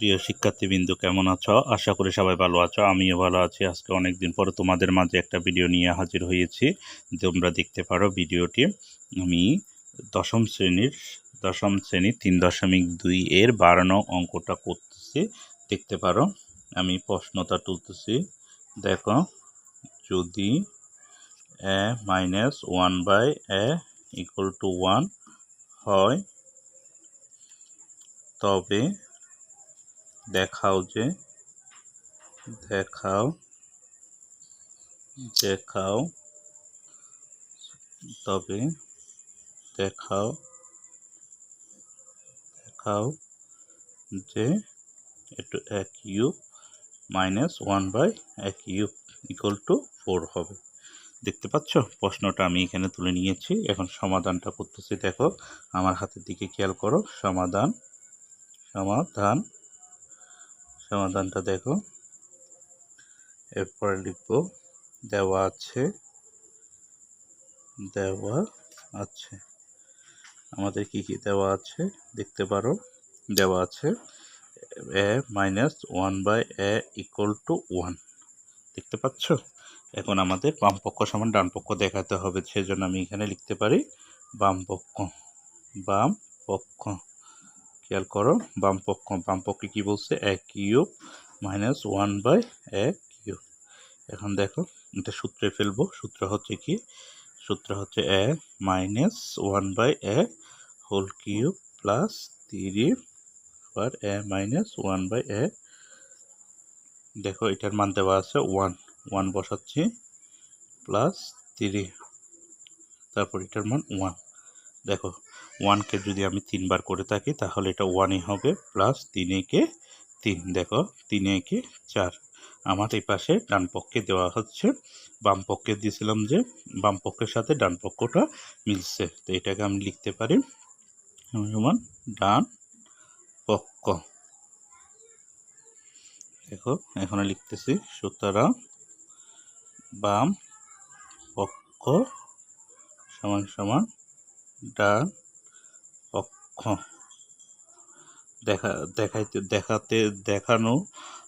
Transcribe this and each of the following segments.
প্রিয় শিক্ষার্থীবৃন্দ, কেমন আছো? আশা করি সবাই ভালো আছো, আমিও ভালো আছি। আজকে অনেক দিন পরে তোমাদের মাঝে একটা ভিডিও নিয়ে হাজির হয়েছি। তোমরা দেখতে পারো ভিডিওটি আমি দশম শ্রেণির দশম শ্রেণির তিন দশমিক দুই এর বাড়ানো অঙ্কটা করতেছি। দেখতে পারো, আমি প্রশ্নটা তুলতেছি। দেখো, যদি a minus one by a equal to one হয়, তবে দেখাও যে, দেখাও দেখাও, তবে দেখাও দেখাও যে একটু এক ইউব মাইনাস ওয়ান বাই এক ইউব ইকুয়াল টু ফোর হবে। দেখতে পাচ্ছ? প্রশ্নটা আমি এখানে তুলে নিয়েছি। এখন সমাধানটা করতেছি। দেখো, আমার হাতের দিকে খেয়াল করো। সমাধান সমাধান সমাধানটা দেখো। এরপরে লিখব, দেওয়া আছে দেওয়া আছে। আমাদের কি কি দেওয়া আছে দেখতে পারো? দেওয়া আছে, a minus one by a equal to one. দেখতে পাচ্ছ? এখন আমাদের বাম পক্ষ সমান ডান পক্ষ দেখাতে হবে, সেজন্য আমি এখানে লিখতে পারি বাম পক্ষ বাম পক্ষ। খেয়াল করো, বাম পক্ষ কি পক্ষে কী বলছে? এক কিউব মাইনাস ওয়ান বাই এক কিউব। এখন দেখো, এটা সূত্রে ফেলব। সূত্র হচ্ছে কি? সূত্র হচ্ছে a minus one by a whole cube plus three আবার a minus one by a. দেখো, এটার মান দেওয়া আছে ওয়ান। ওয়ান বসাচ্ছি প্লাস থ্রি। তারপর এটার মান ওয়ান। দেখো ওয়ানকে যদি আমি তিনবার করে থাকি, তাহলে এটা ওয়ানই হবে প্লাস তিন একে তিন। দেখো তিন একে চার। আমার এই পাশে ডান পক্ষে দেওয়া হচ্ছে। বাম পক্ষে দিয়েছিলাম যে, বাম পক্ষের সাথে ডান পক্ষটা মিলছে। তো এটাকে আমি লিখতে পারি, সমান ডান পক্ষ। দেখো, এখানে লিখতেছি, সুতরাং বাম পক্ষ সমান সমান ডান পক্ষ দেখা, দেখাইতে, দেখাতে, দেখানো,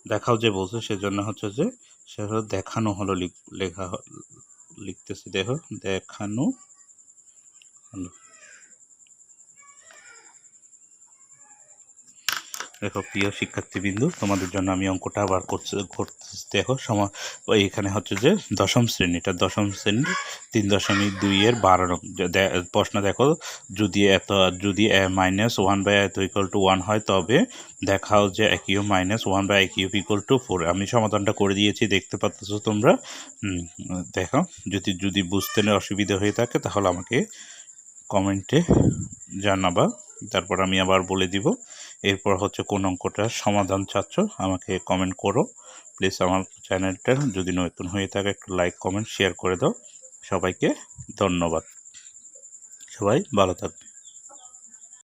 দেখাও যে বলছে, সেজন্য হচ্ছে যে সেটা দেখানো হলো লেখা, লিখতেছি, দেখো, দেখানো হলো। দেখো, প্রিয় শিক্ষার্থীবৃন্দু, তোমাদের জন্য আমি অঙ্কটা আবার করতে দেখো, সমা, এখানে হচ্ছে যে দশম শ্রেণীটা দশম শ্রেণি, তিন দশমিক দুইয়ের বারো প্রশ্ন দেখো, যদি এত, যদি মাইনাস ওয়ান বাই এত ইকুয়াল টু ওয়ান হয়, তবে দেখাও যে এক ইউ মাইনাস ওয়ান বাই এক ইউ ইকুয়াল টু ফোর আমি সমাধানটা করে দিয়েছি, দেখতে পাচ্ছ তোমরা? দেখো, যদি যদি বুঝতে অসুবিধা হয়ে থাকে, তাহলে আমাকে কমেন্টে জানাবা, তারপর আমি আবার বলে দিব। এরপর হচ্ছে কোন অঙ্কটা সমাধান চাচ্ছ, আমাকে কমেন্ট করো। প্লিজ আমার চ্যানেলটা যদি নতুন হয়ে থাকে, একটু লাইক কমেন্ট শেয়ার করে দাও। সবাইকে ধন্যবাদ। সবাই ভালো থাকবে